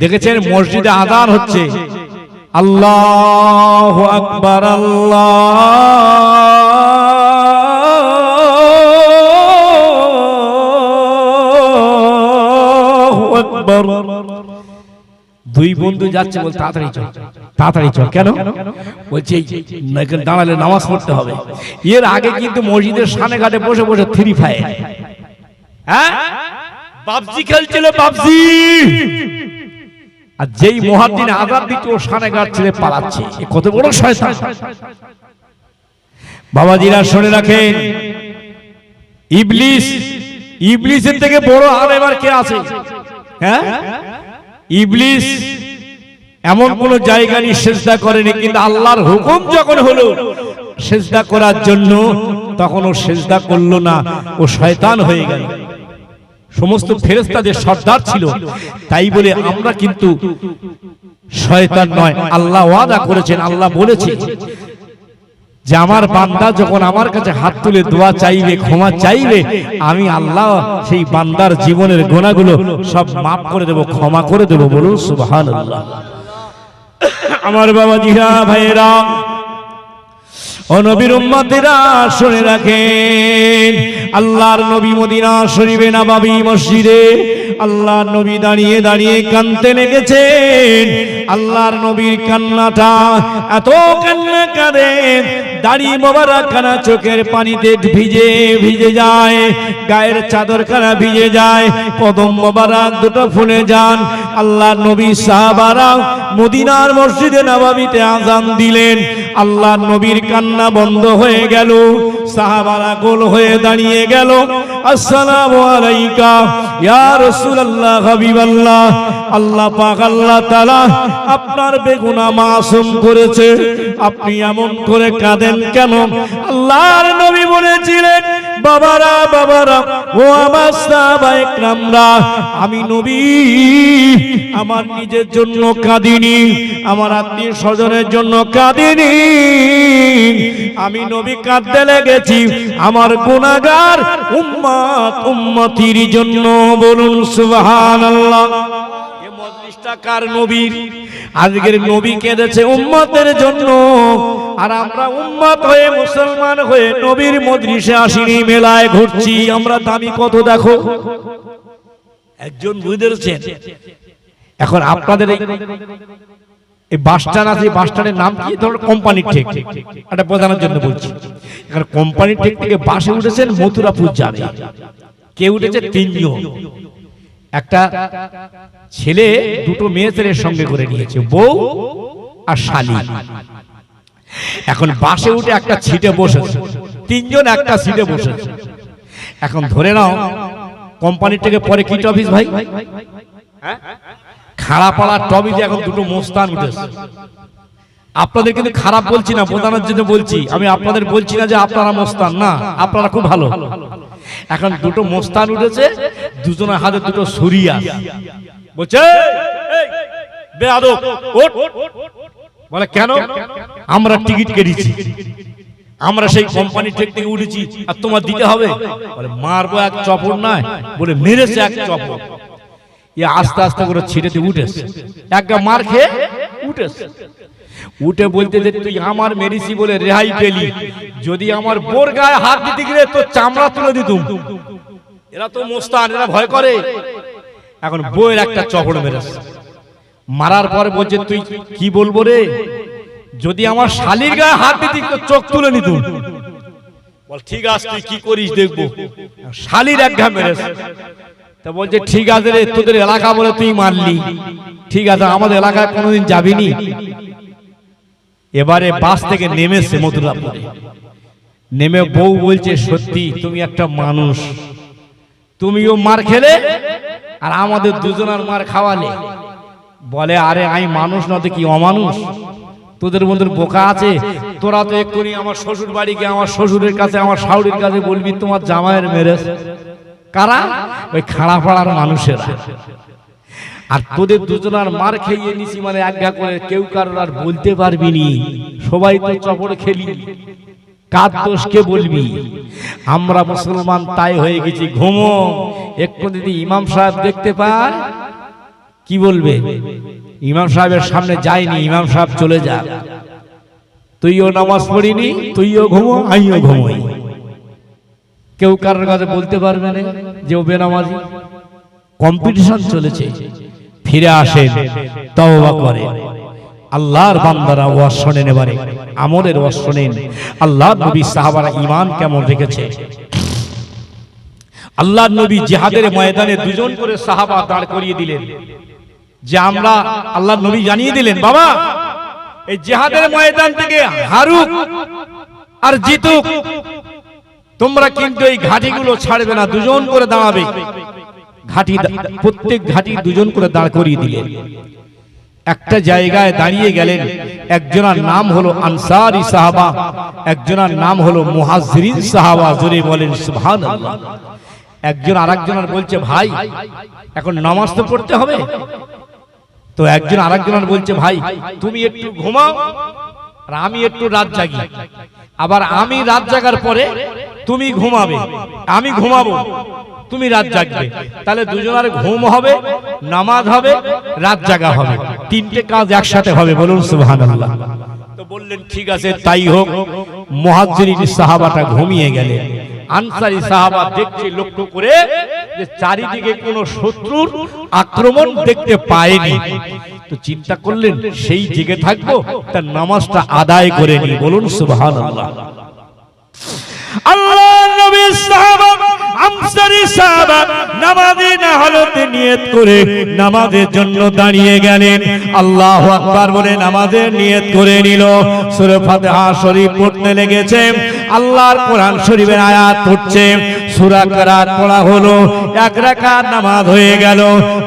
দেখেছেন মসজিদে আদান হচ্ছে? আল্লাহ আকবার আল্লাহ আকবার। দুই বন্ধু যাচ্ছে বল তাড়াতাড়ি চল। তাড়াতাড়ি চল। কেন? বলছে দাঁড়ালে নামাজ পড়তে হবে। এর আগে কিন্তু মসজিদের সামনে ঘাটে বসে বসে থ্রি ফায়ার হ্যাঁ? বাবজি খেলছিল বাবজি আর যেই মহাদিন আজাদ দিচ্ছে ও সানে ঘাট ছেড়ে পালাচ্ছে। কত বড় শয়তান। বাবাজিরা শুনে রাখেন ইবলিস ইবলিসের থেকে বড় আর এবার কে আছে? হ্যাঁ? ইবলিস এমন কোন জায়গা নিয়ে সেজদা করেনি কিন্তু আল্লাহর হুকুম যখন হলো সেজদা করার জন্য তখন ও সেজদা করল না ও শয়তান হয়ে গেল। সমস্ত ফেরেস্তাদের সর্দার ছিল। তাই বলে আমরা কিন্তু শয়তান নয় আল্লাহ ওয়াদা করেছেন আল্লাহ বলেছে যে আমার বান্দা যখন আমার কাছে হাত তুলে দোয়া চাইবে ক্ষমা চাইবে আমি আল্লাহ সেই বান্দার জীবনের গোনাগুলো সব মাফ করে দেব ক্ষমা করে দেব। বলুন সুবহানাল্লাহ। আমার বাবা জিরা ভাইয়েরা ও নবীর উম্মতেরা শুনে রাখেন, আল্লাহর নবী মদিনা শরীফে নবাবী মসজিদে আল্লাহর নবী দাঁড়িয়ে দাঁড়িয়ে কানতে লেগেছেন। আল্লাহর নবীর কান্নাটা এত কান্না কাঁদেন দাড়ি মোবারক খানা চোখের পানিতে ভিজে ভিজে যায়, গায়ের চাদর খানা ভিজে যায়, কদম মোবারক দুটো ফুলে যান। আল্লাহ নবী সাহাবারা মদিনার মসজিদে নবাবিতে আজান দিলেন। আল্লাহ নবীর কান্না বন্ধ হয়ে গেল, সাহাবারা গোল হয়ে দাঁড়িয়ে গেল। আসসালামু আলাইকা, ইয়া রাসূলুল্লাহ, হাবিবাল্লাহ। আল্লাহ পাক, আল্লাহ তাআলা আপনার বেগুনা মাসুম করেছে। আপনি এমন করে কাঁদেন কেন? আল্লাহর নবী বলেছিলেন বাবারা বাবারা, ও আমার সাহাবায়করামরা আমি নবী, আমার নিজের জন্য কাঁদিনি, আমার আত্মীয় স্বজনের জন্য কাঁদিনি। আমি নবী কাঁদতে লেগেছি, আমার গুণাগার উম্মাত উম্মতির জন্য। বলুন সুবহানাল্লাহ। এ মজলিসটা কার নবীর আজকের নবী কেঁদেছে উম্মতের জন্য। আর আমরা উম্মত হয়ে মুসলমান হয়ে নবীর মজলিসে আসিনি, মেলায় ঘুরছি। আমরা দামি কত দেখো? একজন বুঝতেছেন এখন আপনাদের এই এই বাস স্ট্যান্ড আছে বাস স্ট্যান্ডের নাম কি? ধরো কোম্পানির ঠেক। এটা বোঝানোর জন্য বলছি। এখানে কোম্পানির ঠেক থেকে বাসে উঠেছেন মথুরাপুর যাবে। কে উঠেছে? তিনজন। একটা ছেলে দুটো মেয়ে ছেলের সঙ্গে করে নিয়েছে, বউ আর শালি। এখন বাসে উঠে একটা সিটে বসেছে, তিনজন একটা সিটে বসেছে। এখন ধরে নাও, কোম্পানির থেকে পরে কি অফিস ভাই? হ্যাঁ? খাড়াপাড়ার টবিতে এখন দুটো মোস্তান উঠেছে। আপনাদের কিন্তু খারাপ বলছি না, বোঝানোর জন্য বলছি। আমি আপনাদের বলছি না যে আপনারা মোস্তান, না, আপনারা খুব ভালো। এখন দুটো মোস্তান উঠেছে দুজনের হাতে দুটো সুরিয়া। বলছে। বলে কেন? আমরা টিকিট কেটেছি। আমরা সেই কোম্পানি ঠেক থেকে উঠেছি আর তোমার দিতে হবে? বলে মারবো এক চপর নয়। বলে মেরেছে এক চপর এ আস্তে আস্তে করে ছিটেতে উঠেছে। একটা মার খেয়ে উঠেছে। উঠে বলতে যে তুই আমার মেরিসি বলে রেহাই পেলি যদি আমার বোর গায়ে হাত দিতে গেলে তো চামড়া তুলে দিতুম। এরা তো মোস্তান এরা ভয় করে। এখন বইয়ের একটা চপড় মেরেছে। মারার পরে বলছে তুই কি বলব রে? যদি আমার শালির গায়ে হাত দিতি তো চোখ তুলে নিতুম। বল ঠিক আছে তুই কি করিস দেখব। শালির এক ঘা মেরেছে। তা বলছে ঠিক আছে রে তোদের এলাকা বলে তুই মারলি। ঠিক আছে আমাদের এলাকায় কোনোদিন যাবিনি? এবারে বাস থেকে নেমেছে মথুরাপুরে। নেমে বউ বলছে, সত্যি, তুমি একটা মানুষ। তুমিও মার খেলে আর আমাদের দুজনের মার খাওয়ালে। বলে, আরে, আমি মানুষ না তো কি অমানুষ? তোদের মধ্যে বোকা আছে? তোরা তো এক্ষুনি আমার শ্বশুর বাড়ি গিয়ে আমার শ্বশুরের কাছে, আমার শাশুড়ির কাছে বলবি, তোমার জামাইয়ের মেরেছ। কারা? ওই খাড়া পাড়ার মানুষেরা। আর তোদের দুজনার মার খেয়ে নিছি মানে আজ্ঞা করে কেউ কারোর আর বলতে পারবি নি। সবাই তো চপড় খেলি। কার দোষ কে বলবি? আমরা মুসলমান তাই হয়ে গেছি, ঘুমো। একটু যদি ইমাম সাহেব দেখতে পায়, কি বলবে? ইমাম সাহেবের সামনে যায়নি, ইমাম সাহেব চলে যা। তুইও নামাজ পড়িনি, তুইও ঘুমো, আমিও ঘুমোই। কেউ কারোর কাছে বলতে পারবে না যে ও বেনামাজি। কম্পিটিশন চলেছে। ফিরে আসেন, তওবা করে। আল্লাহর বান্দারা ওয়াজ শোনেন এবারে, আমলের ওয়াজ শোনেন। আল্লাহ নবী সাহাবারা ঈমান কেমন রেখেছে? আল্লাহ নবী জিহাদের ময়দানে দুজন করে সাহাবা দাঁড় করিয়ে দিলেন। যে আমরা আল্লাহ নবী জানিয়ে দিলেন, বাবা, এই জিহাদের ময়দান থেকে হারুক আর জিতুক। তোমরা কিন্তু এই ঘাটিগুলো ছাড়বে না, দুজন করে দাঁড়াবে। ঘাটি প্রত্যেক ঘাটি দুজন করে দাঁড় করিয়ে দিলেন। একটা জায়গায় দাঁড়িয়ে গেলেন একজনের নাম হলো আনসারি সাহাবা একজনের নাম হলো মুহাজিরিন সাহাবা জোরে বলেন সুবহানাল্লাহ। একজন আরেকজনের বলছে ভাই এখন নামাজ তো পড়তে হবে। তো একজন আরেকজনের বলছে ভাই তুমি একটু ঘুমাও আর আমি একটু রাত জাগি। আবার আমি রাত জাগার পরে তুমি ঘুমাবে। আমি ঘুমাবো। তুমি রাত জাগবে। তাহলে দুজনের ঘুম হবে, নামাজ হবে, রাত জাগা হবে। তিনটে কাজ একসাথে হবে, বলুন সুবহানাল্লাহ। তো বললেন, ঠিক আছে, তাই হোক। মুহাজ্জিরিন সাহাবাটা ঘুমিয়ে গেলেন। আনসারি সাহাবা দেখছে, লক্ষ্য করে যে চারিদিকে কোনো শত্রুর আক্রমণ দেখতে পায়নি। তো চিন্তা করলেন, সেই জেগে থাকব, তার নামাজটা আদায় করে নি বলুন সুবহানাল্লাহ। আল্লাহ নবীর সাহাবা, আমসারি সাহাবা, নামাজে না হলতে নিয়ত করে নামাজের জন্য দাঁড়িয়ে গেলেন। আল্লাহ আকবার বলে নামাজের নিয়ত করে নিল। সূরা ফাতিহা শরীফ পড়তে লেগেছে। আল্লাহর কোরআন শরীফের আয়াত পড়ছে সূরা কেরাত পড়া হলো, এক রাকাত নামাজ হয়ে গেল,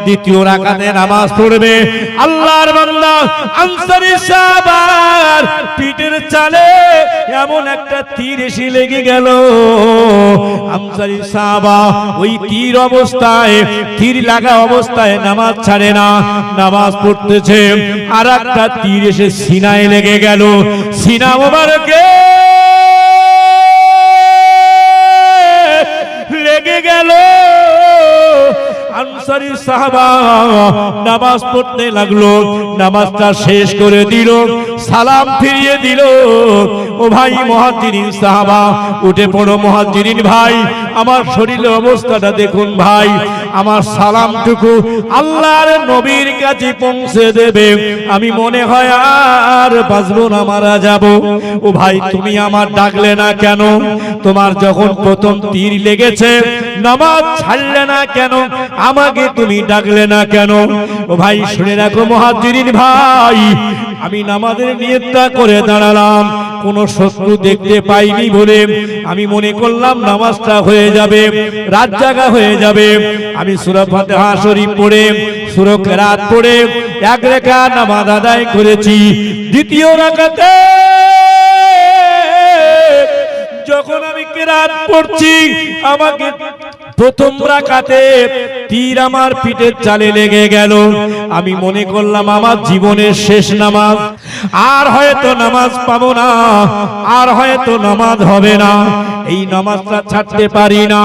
দ্বিতীয় রাকাতে নামাজ পড়বে। আল্লাহর বান্দা আনসারী সাহাবার পিঠের চালে এমন একটা তীর এসে লেগে গেল। আনসারী সাহাবা ওই তীর অবস্থায়, তীর লাগা অবস্থায় নামাজ ছাড়ে না, নামাজ পড়তেছে। আর একটা তীর এসে সিনায় লেগে গেল। সিনা মোবারকে গেল। আনসারি সাহাবা নামাজ পড়তে লাগল নামাজটা শেষ করে দিল। সালাম ফিরিয়ে দিল। ও ভাই মহাজিরিন সাহাবা, উঠে পড়ো মহাজিরিন ভাই, আমার শরীরের অবস্থাটা দেখুন ভাই, আমার সালামটুকু আল্লাহর নবীর কাছে পৌঁছে দেবে। আমি মনে হয় আর বাঁচবো না, মারা যাব। ও ভাই, তুমি আমার ডাকলে না কেন? তোমার যখন প্রথম তীর লেগেছে, নামাজ ছাড়লে না কেন? আমাকে তুমি ডাকলে না কেন? ও ভাই, শুনে রাখো মহাজিরিন ভাই আমি নামাজের নিয়তটা করে দাঁড়ালাম। কোন শত্রু দেখতে পাইনি বলে আমি মনে করলাম নামাজটা হয়ে যাবে, রাত জাগা হয়ে যাবে। আমি সূরা ফাতিহা শরীফ পড়ে, সূরা কেরাত পড়ে এক রেখা নামাজ আদায় করেছি। দ্বিতীয় রাকাতে যখন আমি কেরাত পড়ছি, আমাকে প্রথম রাখাতে তীর আমার পিঠের চালে লেগে গেল। আমি মনে করলাম আমার জীবনের শেষ নামাজ। আর হয়তো নামাজ পাবো না, আর হয়তো নামাজ হবে না। এই নামাজটা ছাড়তে পারি না।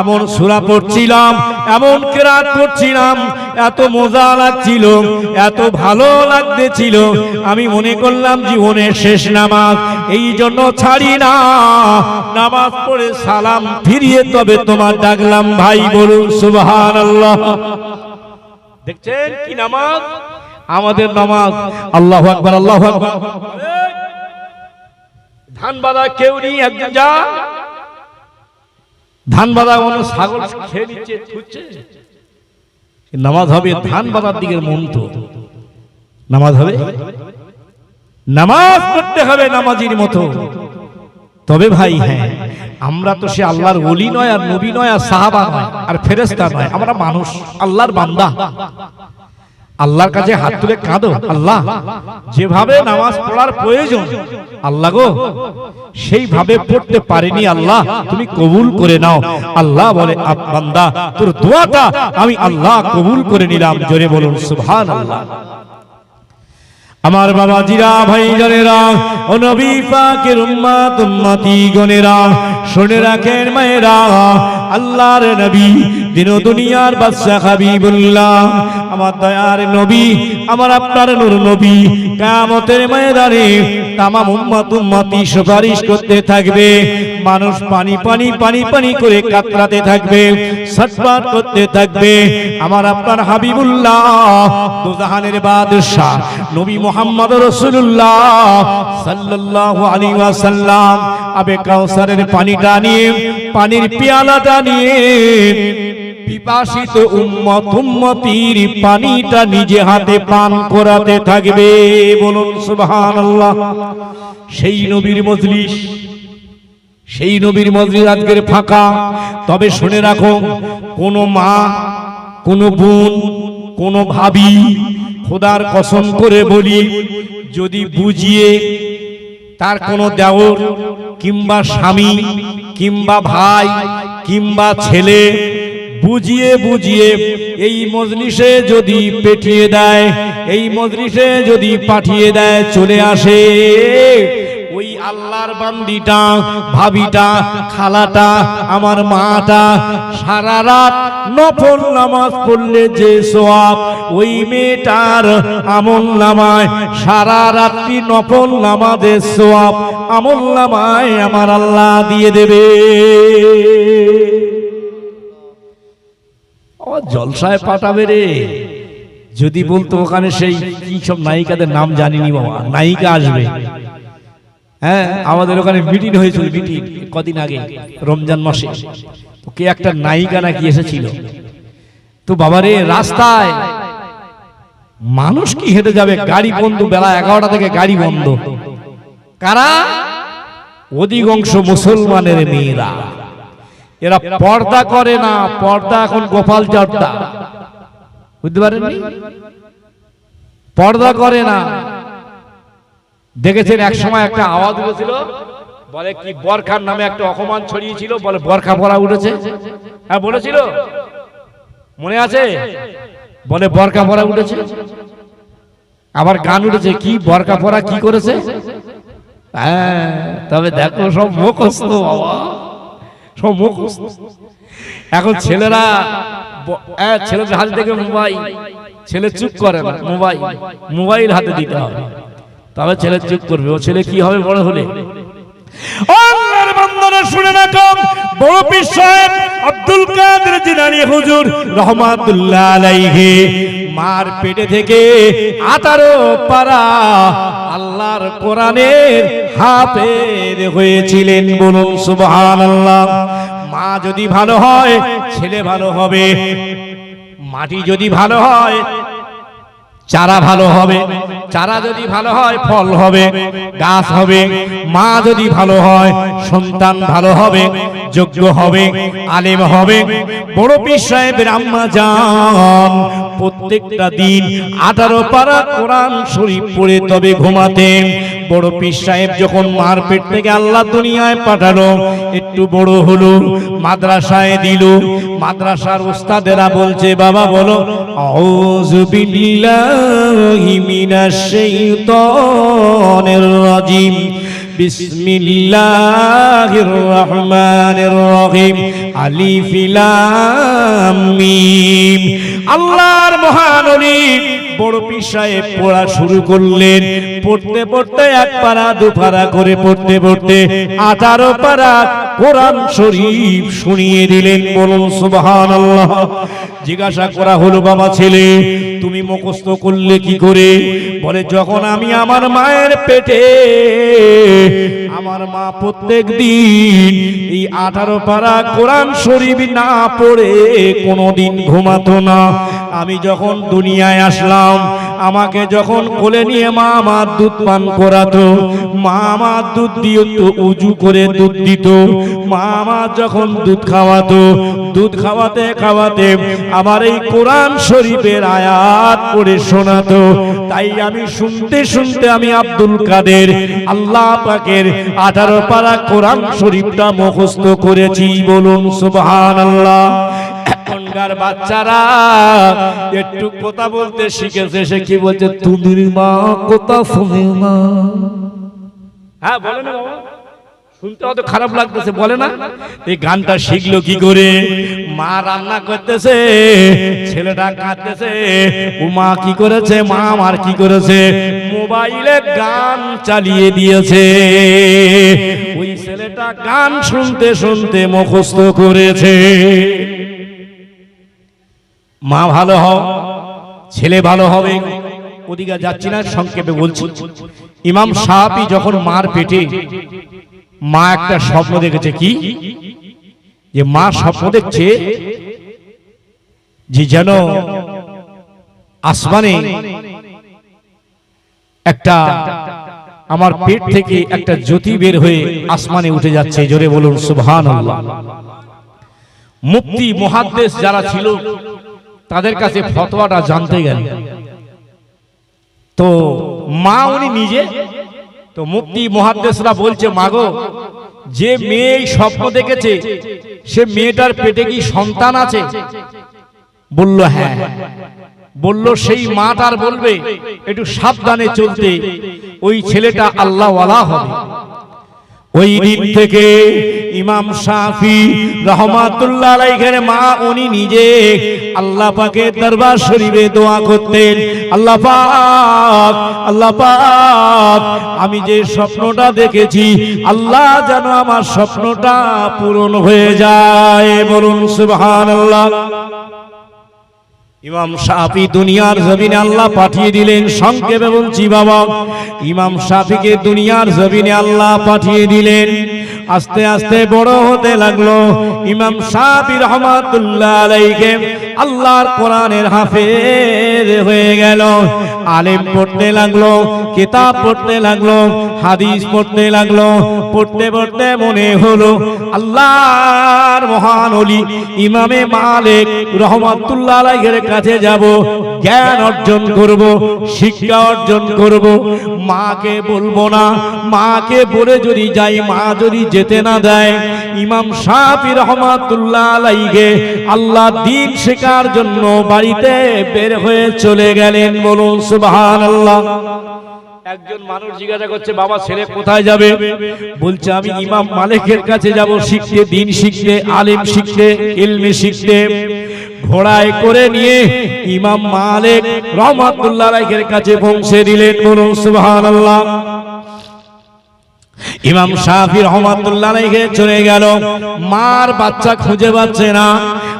এমন সুরা পড়ছিলাম, এমন কেরাত পড়ছিলাম এত মজা লাগছিল, এত ভালো লাগতেছিল। আমি মনে করলাম জীবনের শেষ নামাজ, এই জন্য ছাড়ি না। নামাজ পড়ে সালাম ফিরিয়ে তবে তোমার ডাকলাম, ভাই, বলুন সুবহান আল্লাহ দেখছেন কি নামাজ? আমাদের নামাজ, আল্লাহ আকবার আল্লাহ আকবার। ধান বাঁধা কেউ নেই, একজন যা ধান বাঁধা কোনো ছাগল খেয়ে নিচ্ছে, থুচ্ছে। নামাজ হবে, ধান বাঁধার দিকের মন তো। নামাজ হবে? নামাজ পড়তে হবে নামাজির মতো। তবে ভাই হ্যাঁ আমরা তো সে আল্লাহর অলি নয় আর নবী নয় আর সাহাবা নয় আর ফেরেস্তা নয়, আমরা মানুষ, আল্লাহর বান্দা। আল্লাহর কাছে হাত তুলে কাঁদো। আল্লাহ, যেভাবে নামাজ পড়ার প্রয়োজন, আল্লাহ গো, সেইভাবে পড়তে পারেনি আল্লাহ, তুমি কবুল করে নাও। আল্লাহ বলে বান্দা, তোর দোয়াটা আমি আল্লাহ কবুল করে নিলাম। জোরে বলুন সুভান আল্লাহ আমার বাবা জিরা ভাই জনেরা ও নবী পাকের উম্মাত উম্মতি গনেরা শুনে রাখেন মায়েরা, আল্লাহর নবী দিন দুনিয়ার বাদশাহ হাবিবুল্লাহ, আমার দয়ার নবী, আমার আপনার নূর নবী, কিয়ামতের ময়দানে তামাম উম্মত, উম্মতি সুপারিশ করতে থাকবে। মানুষ পানি পানি পানি পানি করে কাতরাতে থাকবে সটপাট করতে থাকবে। আমার আপনার হাবিবুল্লাহ, দুজাহানের বাদশাহ, নবী মোহাম্মদ রসুল্লাহ সাল্লাল্লাহু আলাইহি ওয়াসাল্লাম, আবে কাউসারের পানিটা নিয়ে, পানির পেয়ালাটা নিয়ে পানিটা নিজে হাতে পান করাতে থাকবে। বলুন সুবহানাল্লাহ। সেই নবীর মজলিস সেই নবীর মজলিস আজকের ফাঁকা। তবে শুনে রাখো, কোন মা, কোন বোন, কোন ভাবি খোদার কসম করে বলি, যদি বুঝিয়ে তার কোনো দেওর কিংবা স্বামী কিংবা ভাই কিংবা ছেলে বুঝিয়ে বুঝিয়ে এই মজলিসে যদি পেটিয়ে দেয়, এই মজলিসে যদি পাঠিয়ে দেয়, চলে আসে। আল্লাহর বান্দিটা, ভাবিটা, খালাটা, আমার মাটা, সারা রাত নফল নামাজ পড়লে যে সোয়াব ওই মেয়েটার আমল নামায়, সারা রাত্রি নফল নামাজের সোয়াব আমল নামায় আমার আল্লাহ দিয়ে দেবে। ও জলসায় পাঠাবে রে। যদি বলতো ওখানে সেই কি সব নায়িকাদের নাম জানিনি বাবা, নায়িকা আসবে। হ্যাঁ আমাদের ওখানে মিটিং হয়েছিল মিটিং কদিন আগে, রমজান মাসে। তো কে একটা নায়িকা নাকি এসেছিল। তো বাবারে, রাস্তায় মানুষ কি হেঁটে যাবে? গাড়ি বন্ধ, বেলা এগারোটা থেকে গাড়ি বন্ধ। কারা? অধিকাংশ মুসলমানের মেয়েরা। এরা পর্দা করে না, পর্দা এখন গোপাল চর্দা বুঝতে পারেন পর্দা করে না। দেখেছেন এক সময় একটা আওয়াজ উঠেছিল বলে কি বরখার নামে একটা অপমান ছড়িয়েছিল বলে বরখা পরা উঠেছে। হ্যাঁ বলেছিল? মনে আছে? বলে বরকা পরা উঠেছে। আবার গান উঠেছে কি বরকা পরা কি করেছে? হ্যাঁ তবে দেখো সব মুখস্থ বাবা। সব মুখস্থ। এখন ছেলেরা হ্যাঁ, ছেলেদের হাতে থেকে মোবাইল ছেলে চুপ করে না মোবাইল মোবাইল হাতে দিতে হবে। তবে ছেলে চুপ করবে। ও ছেলে কি হবে বড় হলে শুনে আব্দুল কাদের জিলানী হুজুর রহমাতুল্লাহ মার পেটে থেকে আঠারো পারা আল্লাহর কোরআনের হাফেজ হয়েছিলেন বলুন সুবহানাল্লাহ। মা যদি ভালো হয়, ছেলে ভালো হবে। মাটি যদি ভালো হয়, চারা ভালো হবে। চারা যদি ভালো হয়, ফল হবে, গাছ হবে, মা যদি ভালো হয়, সন্তান ভালো হবে, যোগ্য হবে, আলেম হবে। বড় পীর আম্মা যান, প্রত্যেকটা দিন আঠারো পারা কোরআন শরীফ পড়ে তবে ঘুমাতেন। বড় পীর সাহেব যখন মার পেট থেকে আল্লাহ দুনিয়ায় পাঠালো, একটু বড় হলো, মাদ্রাসায় দিল। মাদ্রাসার উস্তাদেরা বলছে, বাবা, বলো রাজিম। মিম। আল্লাহর মহানবী বড় পিসায় পড়া শুরু করলেন। পড়তে পড়তে এক পারা দু পারা করে পড়তে পড়তে আঠারো পারা কোরআন শরীফ শুনিয়ে দিলেন। বলুন সুবহান জিজ্ঞাসা করা হলো, বাবা ছেলে, তুমি মুখস্থ করলে কি করে? বলে, যখন আমি আমার মায়ের পেটে, আমার মা প্রত্যেক দিন এই আঠারো পারা কোরআন শরীফ না পড়ে, কোনোদিন ঘুমাতো না। আমি যখন দুনিয়ায় আসলাম, আমাকে যখন কোলে নিয়ে মা আমার দুধ পান করাতো, মা আমার দুধ দিয়ে তো উজু করে দুধ দিত, মা আমার যখন দুধ খাওয়াতো, দুধ খাওয়াতে খাওয়াতে আমার এই কোরআন শরীফের আয়াত পড়ে শোনাতো। তাই আমি শুনতে শুনতে আমি আব্দুল কাদের আল্লাহ পাকের আঠারো পারা কোরআন শরীফটা মুখস্থ করেছি, বলুন সুবহানাল্লাহ। এখন এখনকার বাচ্চারা একটু কথা বলতে শিখেছে, সে কি বলছে তুমি মা, কথা শুনে না। হ্যাঁ বলে না শুনতে অত খারাপ লাগতেছে, বলে না। এই গানটা শিখলো কি করে? মা রান্না করতেছে, ছেলেটা কাঁদতেছে ও মা কি করেছে? মা আমার কি করেছে? মোবাইলে গান চালিয়ে দিয়েছে। ওই ছেলেটা গান শুনতে শুনতে মুখস্থ করেছে। মা ভালো হও, ছেলে ভালো হবে, ওদিকে যাচ্ছি না, সংক্ষেপে বলছি। ইমাম সাহাবি যখন মার পেটে, মা একটা স্বপ্ন দেখেছে কি? যে মা স্বপ্ন দেখছে যে যেন আসমানে একটা আমার পেট থেকে একটা জ্যোতি বের হয়ে আসমানে উঠে যাচ্ছে, জোরে বলুন সুবহান মুক্তি মহাদ্দেশ যারা ছিল তাদের কাছে ফতোয়াটা জানতে গেল। তো মা উনি নিজে তো মুক্তি মহাদেশরা বলছে মাগো যে মেয়ে স্বপ্ন দেখেছে সে মেয়েটার পেটে কি সন্তান আছে? বলল হ্যাঁ। বলল সেই মাটার বলবে একটু সাবধানে চলতে ওই ছেলেটা আল্লাহওয়ালা হবে। ওই দিন থেকে ইমাম শাফি রহমাতুল্লাহ আলাইহির মা, উনি নিজে আল্লাহ পাকের দরবার শরীফে দোয়া করতেন। আল্লাহ পাক আল্লাহ পাক, আমি যে স্বপ্নটা দেখেছি, আল্লাহ যেন আমার স্বপ্নটা পূরণ হয়ে যায়। বলুন সুবহানাল্লাহ। ইমাম শাফি দুনিয়ার জমিনে আল্লাহ পাঠিয়ে দিলেন, সংক্ষেপে বলছি বাবা। ইমাম শাফিকে দুনিয়ার জমিনে আল্লাহ পাঠিয়ে দিলেন। আস্তে আস্তে বড় হতে লাগল। ইমাম শাফি রহমাতুল্লাহ আলাইকে আল্লাহর কোরআনের হাফেজ হয়ে গেল। আলেম পড়তে লাগল, কিতাব পড়তে লাগল, হাদিস পড়তে লাগল, পড়তে পড়তে মনে হলো আল্লাহর মহান অলি ইমামে মালিক রহমাতুল্লাহ আলাইহির কাছে যাব, জ্ঞান অর্জন করব, শিক্ষা অর্জন করব। মাকে বলব না, মাকে বলে যদি যাই, মা যদি যেতে না দেয়, ইমাম শাফি রহমাতুল্লাহ আলাইকে আল্লাহ দিন শেখার জন্য বাড়িতে বের হয়ে চলে গেলেন, বলুন সুবহানাল্লাহ। একজন মানুষ জিজ্ঞাসা করছে, বাবা, ছেলে কোথায় যাবে? বলছে, আমি ইমাম মালিকের কাছে যাব, শিখতে, দিন শিখতে, আলিম শিখতে, ইলমি শিখতে। ঘোড়ায় করে নিয়ে ইমাম মালিক রহমাতুল্লাহ আলাইহির কাছে পৌঁছে দিলেন। বলুন, সুবহানাল্লাহ। ইমাম শাফি রহমাতুল্লাহ আলাইহি চলে গেল। মার বাচ্চা খুঁজে পাচ্ছে না।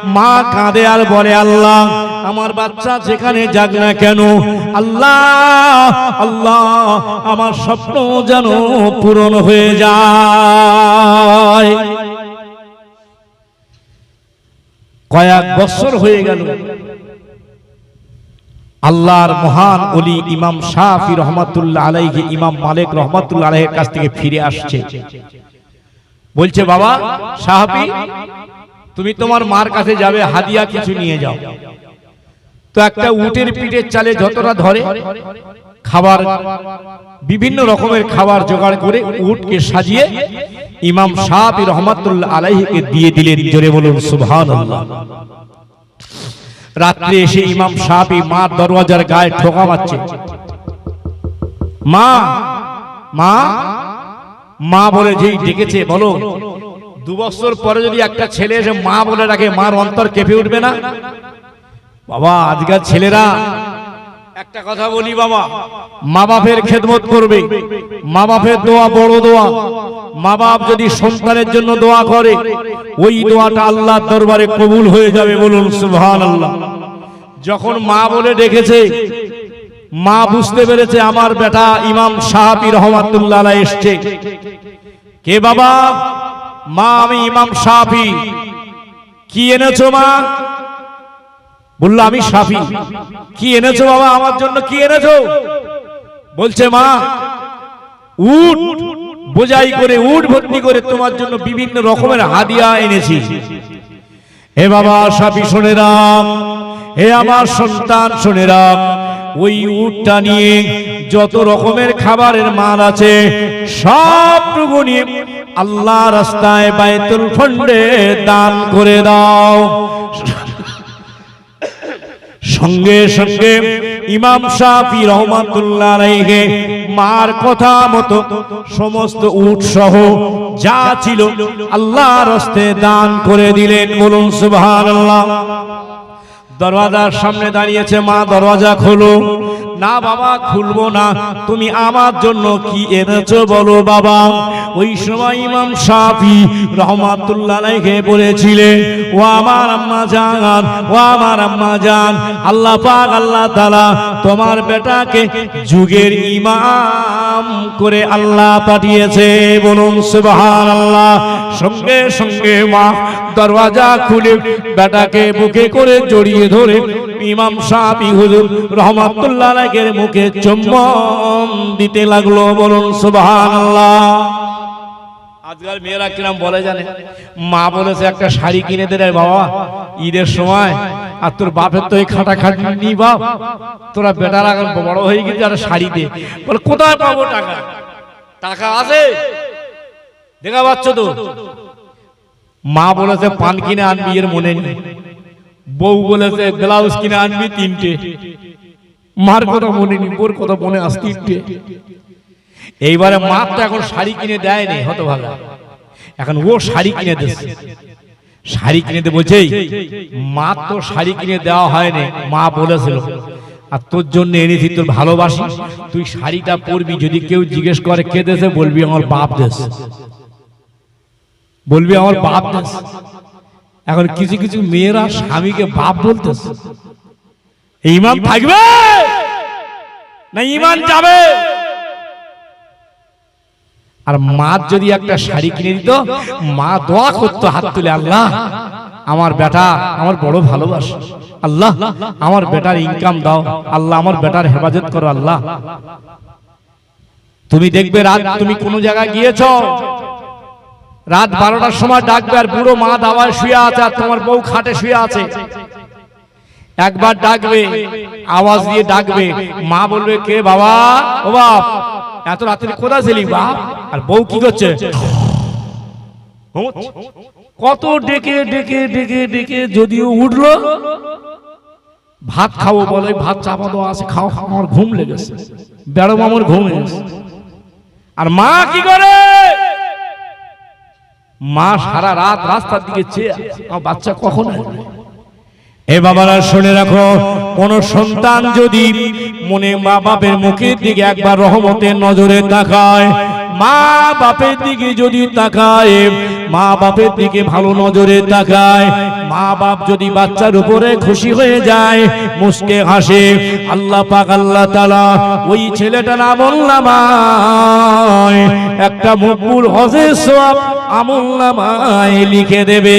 মা কাঁদে আর বলে, আল্লাহ আমার বাচ্চা যেখানে যাক না কেন আল্লাহ আল্লাহ আমার স্বপ্ন যেন পূরণ হয়ে যায়। কয়েক বছর হয়ে গেল। আল্লাহর মহান অলি ইমাম শাহি রহমাতুল্লাহ আলাইহি ইমাম মালিক রহমাতুল্লাহ আলাইহির কাছ থেকে ফিরে আসছে। বলছে বাবা সাহাবি তুমি তোমার মার কাছে যাবে হাদিয়া কিছু নিয়ে যাও। তো একটা উটের পিঠের চালে যতটা ধরে, খাবার, বিভিন্ন রকমের খাবার জোগাড় করে উটকে সাজিয়ে ইমাম শাহি রহমাতুল্লাহ আলাইহিকে দিয়ে দিলেন, জোরে বলুন, সুবহানাল্লাহ। রাত্রে এসে ইমাম সাহাবি মা দরওয়াজার গায়ে ঠোকা মারছে। মা মা মা বলে যেই ডেকেছে, বলো, দু বছর পরে যদি একটা ছেলে এসে মা বলে রাখে মার অন্তর কেঁপে উঠবে না? বাবা আজকাল ছেলেরা একটা কথা বলি বাবা। মা বাপের খেদমত করবে। মা বাপের দোয়া বড় দোয়া। মা বাপ যদি সন্তানের জন্য দোয়া করে ওই দোয়াটা আল্লাহর দরবারে কবুল হয়ে যাবে বলুন সুবহান আল্লাহ যখন মা বলে ডেকেছে মা বুঝতে পেরেছে আমার বেটা ইমাম সাহাবি রহমাতুল্লাহ এসছে। কে বাবা? মা আমি ইমাম সাহাবি। কি এনেছো মা? বলল, আমি সাফি। কি এনেছো বাবা? আমার জন্য কি এনেছো? বলছে, মা, উট, বোঝাই করে উট ভর্তি করে তোমার জন্য বিভিন্ন রকমের হাদিয়া এনেছি। হে বাবা সাফি, শোনে রাম। হে আমার সন্তান, শোনে রাম। ওই উটটা নিয়ে যত রকমের খাবারের মান আছে, সবটুকু নিয়ে আল্লাহ রাস্তায় বাইতুল ফন্ডে দান করে দাও। সঙ্গে সঙ্গে ইমাম শাফি রহমাতুল্লাহ রেখে মার কথা মতো সমস্ত উৎসাহ যা ছিল আল্লাহ রস্তে দান করে দিলেন। বলুন, সুবহানাল্লাহ। দরওয়াজার সামনে দাঁড়িয়েছে মা, দরওয়াজা খোলো। না বাবা, খুলবো না। তুমি আমার জন্য কি এনেছো বলো বাবা। ওই সময় ইমাম শাফি রহমাতুল্লাহ আলাইহি বলেছিলেন, ও আমার আম্মা জান, ও আমার আম্মা জান, আল্লাহ পাক, আল্লাহ তাআলা তোমার বেটাকে যুগের ইমাম করে আল্লাহ পাঠিয়েছে। বলুন, সুবহানাল্লাহ। সঙ্গে সঙ্গে মা দরওয়াজা খুলে বেটাকে বুকে করে জড়িয়ে ধরে ইমাম সাহাবি হুজুর রহমাতুল্লাহ আলাইহির মুখে চুম্বন দিতে লাগল, বলুন সুবহানাল্লাহ। আজকাল মেয়েরা কিরাম বলে জানে, মা বলেছে, একটা শাড়ি কিনে দে বাবা, ঈদের সময়, আর তোর বাপের তো এই খাটা খাটি নি বাপ, তোরা বেটার এখন বড় হয়ে গেছে আর শাড়ি দে। বলে, কোথায় পাবো টাকা? টাকা আছে? দেখা পাচ্ছ তো? মা বলেছে, পান কিনে আনবি, এর মনে নেই। বউ বলেছে ব্লাউজ কিনে আনবি তিনটে। মার কথা মনে নেই বোর কথা মনে আস তিনটে। এইবারে মা তো এখন শাড়ি কিনে দেয়নি ভালো এখন ও শাড়ি কিনে দিচ্ছে। শাড়ি কিনে দে বলছে "এই, মা তো শাড়ি কিনে দেওয়া হয়নি মা বলেছিল। আর তোর জন্য এনেছি তোর ভালোবাসি তুই শাড়িটা পরবি যদি কেউ জিজ্ঞেস করে কে দেশে বলবি আমার বাপ দেশ। বলবি আমার বাপ দেশ। এখন কিছু কিছু মেয়েরা স্বামীকে বাপ বলতেছে। ইমান থাকবে? না ইমান যাবে। আর মা যদি একটা শাড়ি কিনে দিত মা দোয়া করতো হাত তুলে আল্লাহ আমার বেটা আমার বড় ভালোবাসে। আল্লাহ আমার বেটার ইনকাম দাও। আল্লাহ আমার বেটার হেফাজত করো আল্লাহ। তুমি দেখবে রাত তুমি কোন জায়গায় গিয়েছ রাত বারোটার সময় ডাকবে আর বুড়ো মা দাওয়ায় শুয়ে আছে আর তোমার বউ খাটে শুয়ে আছে। একবার ডাকবে আওয়াজ দিয়ে ডাকবে। মা বলবে কে বাবা? ও বাপ এত রাত্রে কোথায় ছিলি বাপ? আর বউ কি করছে? কত ডেকে ডেকে ডেকে ডেকে যদিও উঠল ভাত খাব বলে ভাত চাপা দেওয়া আছে খাও খাও, আমার ঘুম লেগেছে। বেড়ো মামুর ঘুম আর মা কি করে? মা সারা রাত রাস্তার দিকে চেয়ে আমার বাচ্চা কখন এ বাবারা, শুনে রাখো, কোন সন্তান যদি মনে মা বাপের মুখের দিকে একবার রহমতের নজরে তাকায় মা বাপের দিকে যদি তাকায় মা বাপের দিকে ভালো নজরে তাকায় মা বাপ যদি বাচ্চার উপরে খুশি হয়ে যায়, মুসকে হাসে, আল্লাহ পাক, আল্লাহ তালা ওই ছেলেটা আমল নামায়। একটা মকবুল হজের সব আমল নামায় লিখে দেবে।